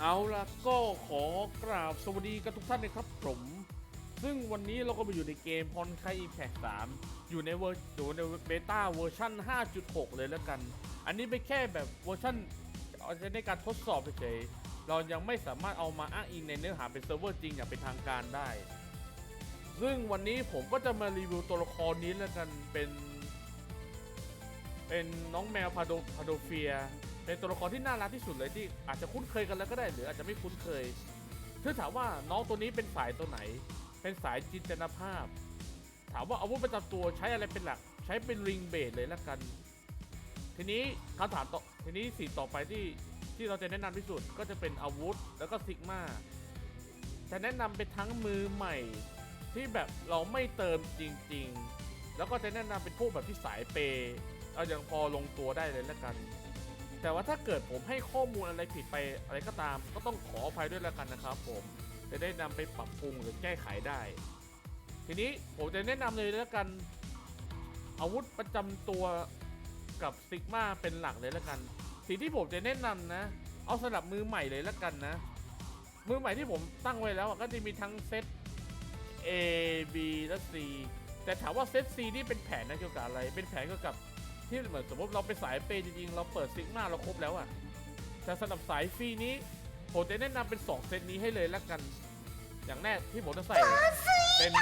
เอาล่ะก็ขอกราบสวัสดีกันทุกท่านนะครับผม ซึ่งวันนี้เราก็มาอยู่ในเกมพอนไคอีแพก3อยู่ในเวอร์อยู่ในเบต้าเวอร์ชัน5.6 เลยแล้วกัน อันนี้เป็นแค่แบบเวอร์ชันเอาใช้ในการทดสอบเฉยๆเรายังไม่สามารถเอามาอ้างอิงในเนื้อหาเป็นเซิร์ฟเวอร์จริงอย่างเป็นทางการได้ ซึ่งวันนี้ผมก็จะมารีวิวตัวละครนี้แล้วกันเป็น เป็นน้องแมวพาโดพาโดเฟีย เป็นตัวละครที่น่ารักที่สุดเลยที่อาจจะคุ้นเคยกันแล้วก็ได้หรืออาจจะไม่คุ้นเคยถ้าถามว่าน้องตัวนี้เป็นสายตัวไหน เป็นสายจินตนาภาพ ถามว่าอาวุธประจำตัวใช้อะไรเป็นหลัก ใช้เป็นริงเบดเลยละกัน ทีนี้คำถามต่อทีนี้สิ่งต่อไปที่ที่เราจะแนะนำที่สุดก็จะเป็นอาวุธแล้วก็ซิกมาจะแนะนำเป็นทั้งมือใหม่ที่แบบเราไม่เติมจริง ๆ แล้วก็จะแนะนำเป็นพวกแบบที่สายเปย์เอาอย่างพอลงตัวได้เลยละกัน แต่ว่าถ้าเกิดผมให้ข้อมูลอะไรผิดไปอะไรก็ตาม ก็ต้องขออภัยด้วยละกันนะครับ ผมจะได้นำไปปรับปรุงหรือแก้ไขได้ ทีนี้ผมจะแนะนำเลยแล้วกัน อาวุธประจำตัวกับซิกมาเป็นหลักเลยแล้วกัน สิ่งที่ผมจะแนะนำนะ เอาสำหรับมือใหม่เลยแล้วกันนะ มือใหม่ที่ผมตั้งไว้แล้วก็จะมีทั้งเซต A B และ C แต่ถามว่าเซต C นี่เป็นแผนนะเกี่ยวกับอะไร เป็นแผนเกี่ยวกับ ที่เหมือนสมมติเราไปสายเปย์จริงๆ เราเปิดซิกมาเราครบแล้วอะแต่สำหรับสายฟรีนี้ ผมจะแนะนำเป็น 2 เซตนี้ให้เลยแล้วกัน อย่างแรกที่ผมจะใส่เป็น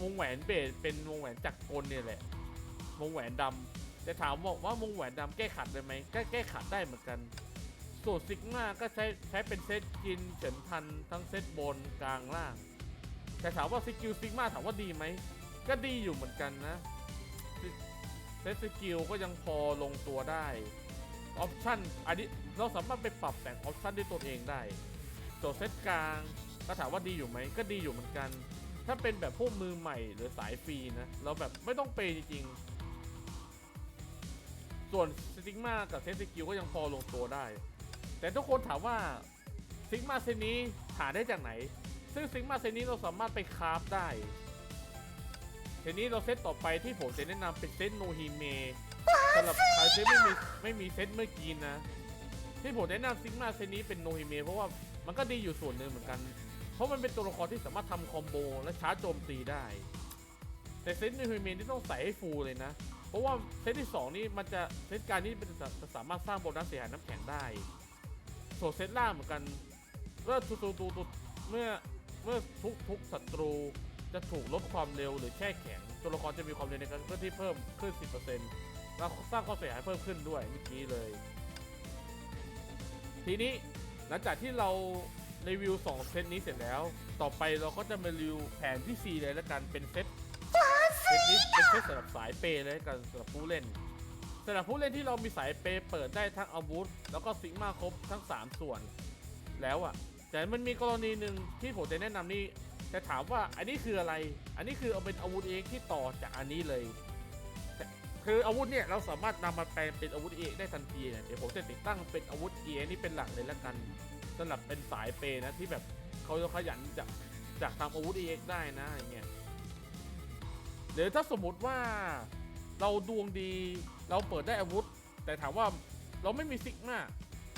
วงแหวนเบสเป็นวงแหวนจักรกลเนี่ยแหละ วงแหวนดำแต่ถามบอกว่าวงแหวนดำแก้ขัดได้ไหมก็แก้ขัดได้เหมือนกัน ส่วนซิกมาก็ใช้ใช้เป็นเซตกินเฉินทันทั้งเซตบนกลางล่าง แต่ถามว่าสกิลซิกมาถามว่าดีไหมก็ดีอยู่เหมือนกันนะ เซตสกิลก็ยังพอลงตัวได้ออปชันอันนี้เราสามารถไปปรับแต่งออปชันด้วยตัวเองได้ส่วนเซตกลางก็ถามว่าดีอยู่ไหมก็ดีอยู่เหมือนกัน ถ้าเป็นแบบพวกมือใหม่หรือสายฟรีนะ เราแบบไม่ต้องเปย์จริงๆ ส่วนซิกมากับเซตสกิลก็ยังพอลงตัวได้ แต่ทุกคนถามว่าซิกมาเซนี้หาได้จากไหน ซึ่งซิกมาเซนี้เราสามารถไปคราฟได้ ทีนี้เราเซตต่อไปที่ผมจะแนะนำเป็นเซตโนฮิเมะสำหรับใครที่ไม่มีไม่มีเซตเมื่อกี้นะ ที่ผมแนะนำซิกมาเซตนี้เป็นโนฮิเมะเพราะว่ามันก็ดีอยู่ส่วนหนึ่งเหมือนกัน เพราะมันเป็นตัวละครที่สามารถทำคอมโบและชาร์จโจมตีได้ แต่เซตโนฮิเมะนี่ต้องใส่ให้ฟูลเลยนะ เพราะว่าเซตที่สองนี่มันจะเซตการนี้มันจะจะสามารถสร้างโบนัสเสียหายน้ำแข็งได้ส่วนเซตล่างเหมือนกันเมื่อตูตูตูตูเมื่อเมื่อทุกทุกศัตรู จะถูกลดความเร็วหรือแช่แข็งตัวละครจะมีความเร็วในการเคลื่อนที่เพิ่มขึ้น 10%แล้วสร้างความเสียหายเพิ่มขึ้นด้วยเมื่อกี้เลย ทีนี้หลังจากที่เรารีวิว 2 เซตนี้เสร็จแล้ว ต่อไปเราก็จะมารีวิวแผนที่ 4 เลยแล้วกันเป็นเซตเซตนี้เป็นเซตสำหรับสายเปย์เลยแล้วกันสำหรับผู้เล่นสำหรับผู้เล่นที่เรามีสายเปย์เปิดได้ทั้งอาวุธ แล้วก็ซิกมาครบทั้ง 3 ส่วน แล้วอะ แต่มันมีกรณีหนึ่งที่ผมจะแนะนำนี่จะถามว่าอันนี้คืออะไร อันนี้คือเอาเป็นอาวุธเองที่ต่อจากอันนี้เลย คืออาวุธเนี่ยเราสามารถนำมาแปลงเป็นอาวุธเองได้ทันทีเนี่ยเดี๋ยวผมจะติดตั้งเป็นอาวุธเอนี่เป็นหลักเลยละกันสำหรับเป็นสายเปย์นะที่แบบเขาจะขยันจากจากทำอาวุธเองได้นะอย่างเงี้ยหรือถ้าสมมติว่าเราดวงดีเราเปิดได้อาวุธ แต่ถามว่าเราไม่มีซิกมา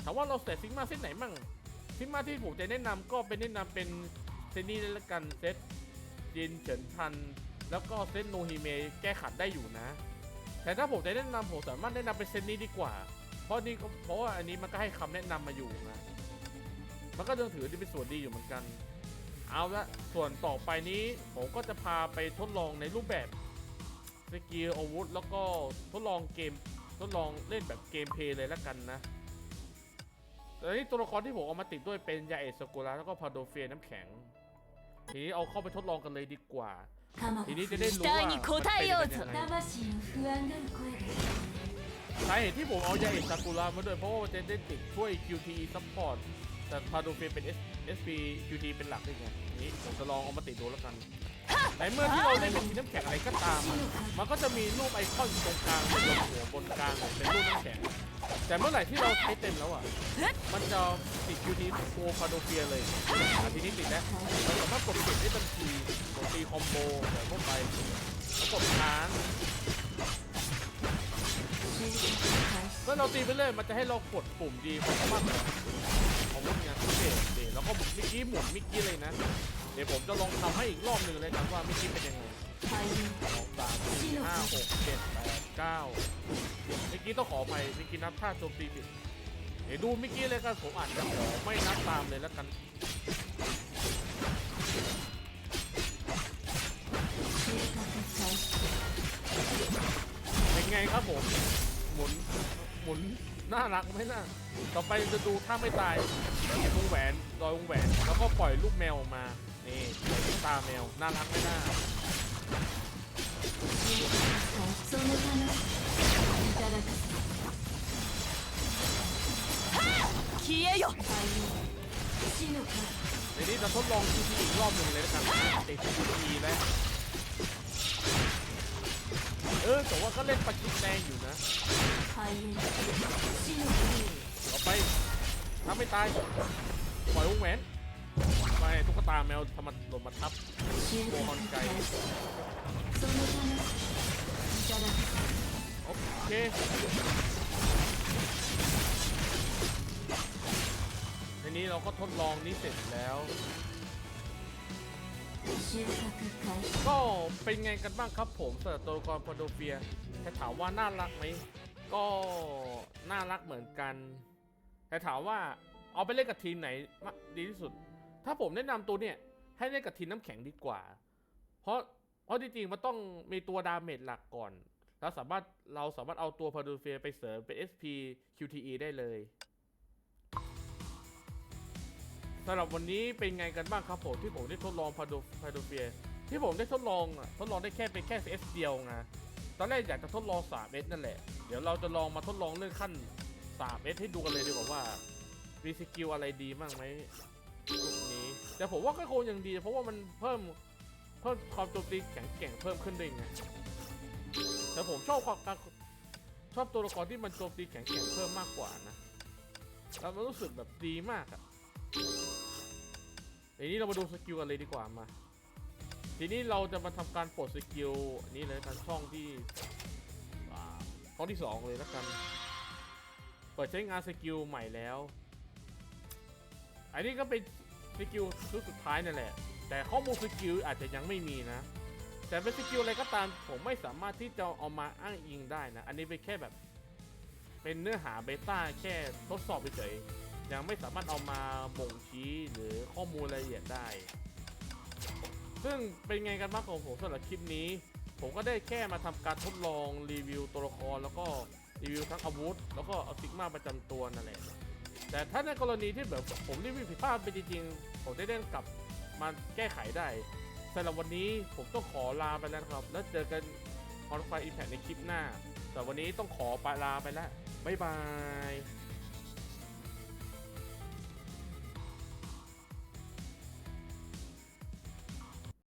ถามว่าเราเสร็จซิกมาเส้นไหนมั่ง ซิกมาที่ผมจะแนะนำก็เป็นแนะนำเป็นเซนี้เละกันเซตจินเฉินทัน แล้วก็เซตโนฮิเมแก้ขัดได้อยู่นะ แต่ถ้าผมจะแนะนำผมสามารถแนะนำเป็นเซตนี้ดีกว่า เพราะนี่เพราะว่าอันนี้มันก็ให้คำแนะนำมาอยู่นะมันก็ยังถือที่เป็นส่วนดีอยู่เหมือนกัน เอาละส่วนต่อไปนี้ผมก็จะพาไปทดลองในรูปแบบสกิลอาวุธแล้วก็ทดลองเกมทดลองเล่นแบบเกมเพลย์เลยแล้วกันนะ แต่นี่ตัวละครที่ผมเอามาติดด้วยเป็นยาเอสกุระแล้วก็พาโดเฟียน้ำแข็ง ทีนี้เอาเข้าไปทดลองกันเลยดีกว่า ทีนี้จะได้รู้ว่าเป็นยังไงสาเหตุที่ผมเอายาเอสกุระมาด้วยเพราะว่าจะได้ติดช่วย QTE support แต่พาโดเฟียเป็น SP QTE เป็นหลักด้วยไงนี้ผมจะลองเอามาติดดูแล้วกันในเมื่อที่เราได้เป็นน้ำแข็งอะไรก็ตาม มันก็จะมีรูปไอคอนตรงกลางเป็นหัวบนกลางเป็นรูปน้ำแข็ง แต่เมื่อไหร่ที่เราใช้เต็มแล้วอะ มันจะติดยูนิโคคาโดเฟียเลยอาทีนี้ติดแล้วมันสามารถกดเก็บได้ทันทีกดตีคอมโบแต่พวกไปแล้วกดค้างมื่อเราตีไปเรื่อยมันจะให้เรากดปุ่มดีของมันของพวกนี้โอเคเดี๋ยวแล้วก็หมิกกี้หมุนมิกกี้เลยนะ เดี๋ยวผมจะลองทำให้อีกรอบหนึ่งเลยครับว่ามิกกี้เป็นยังไงสองสามสี่ห้าหกเจ็ดแปดเก้า กี้ต้องขอไปเมื่อกี้นับท่าโจมตีผิดเดี๋ยวดูมิกี้เลยกันผมอ่านจะขอไม่นับตามเลยแล้วกันเป็นไงครับผมหมุนหมุนน่ารักไหมน่ะต่อไปจะดูถ้าไม่ตายเก็บวงแหวนลอยวงแหวน แล้วก็ปล่อยลูกแมวออกมานี่ตาแมวน่ารักไหมน่ะ 消えよ開運死の神 ในนี้จะทดลองทีทีอีกรอบหนึ่งเลยแล้วกันติดทีแล้ว เออแต่ว่าก็เล่นประชิดแรงอยู่นะ 開運死の ต่อไป ถ้าไม่ตาย ปล่อยวงแหวนไปตุ๊กตาแมวทำมันหล่นมาทับ 神計画開始その話いただく โอเคในนี้เราก็ทดลองนี้เสร็จแล้วก็เป็นไงกันบ้างครับผมสำหร์ตัวกรพอโดเฟียแต่ถามว่าน่ารักไหมก็น่ารักเหมือนกัน แต่ถามว่าเอาไปเล่นกับทีมไหนดีที่สุด ถ้าผมแนะนำตัวเนี่ยให้เล่นกับทีมน้ำแข็งดีกว่า เพราะเพราะจริงๆมันต้องมีตัวดาเมจหลักก่อน แล้วสามารถเราสามารถเอาตัวพาโดเฟียไปเสริมเป็น SP QTE ได้เลยสำหรับวันนี้เป็นไงกันบ้างครับผมที่ผมได้ทดลองพาโดพาโดเฟียที่ผมได้ทดลองอะทดลองได้แค่เป็นแค่ S เดียวไงตอนแรกอยากจะทดลอง 3S นั่นแหละ เดี๋ยวเราจะลองมาทดลองเรื่องขั้น 3S ให้ดูกันเลยดีกว่าว่ามีสกิลอะไรดีบ้างไหมลูกนี้ แต่ผมว่าก็คงยังดี เพราะว่ามันเพิ่มเพิ่มความโจมตีแข็งแกร่งเพิ่มขึ้นด้วยไง แต่ผมชอบความการชอบตัวละครที่มันโจมตีแข็งแกร่งเพิ่มมากกว่านะแล้วมันรู้สึกแบบดีมากอะทีนี้เรามาดูสกิลกันเลยดีกว่ามา ทีนี้เราจะมาทำการปลดสกิลอันนี้เลยกันช่องที่ช่องที่สองเลยแล้วกัน เปิดใช้งานสกิลใหม่แล้ว อันนี้ก็เป็นสกิลชุดสุดท้ายนั่นแหละ แต่ข้อมูลสกิลอาจจะยังไม่มีนะ แต่เป็นสกิลอะไรก็ตามผมไม่สามารถที่จะเอามาอ้างอิงได้นะ อันนี้เป็นแค่แบบ เป็นเนื้อหาเบต้าแค่ทดสอบเฉยยังไม่สามารถเอามาบ่งชี้หรือข้อมูลรายละเอียดได้ ซึ่งเป็นไงกันบ้างของผมสำหรับคลิปนี้ ผมก็ได้แค่มาทำการทดลองรีวิวตัวละครแล้วก็รีวิวทั้งอาวุธ แล้วก็เอาซิกมาประจำตัวนั่นแหละแต่ถ้าในกรณีที่แบบผมรีวิวผิดพลาดไปจริงๆผมได้เล่นกลับมาแก้ไขได้ สำหรับวันนี้ผมต้องขอลาไปแล้วครับ แล้วเจอกันคอนไฟอิมแพคในคลิปหน้า แต่วันนี้ต้องขอไปลาไปแล้ว บ๊ายบาย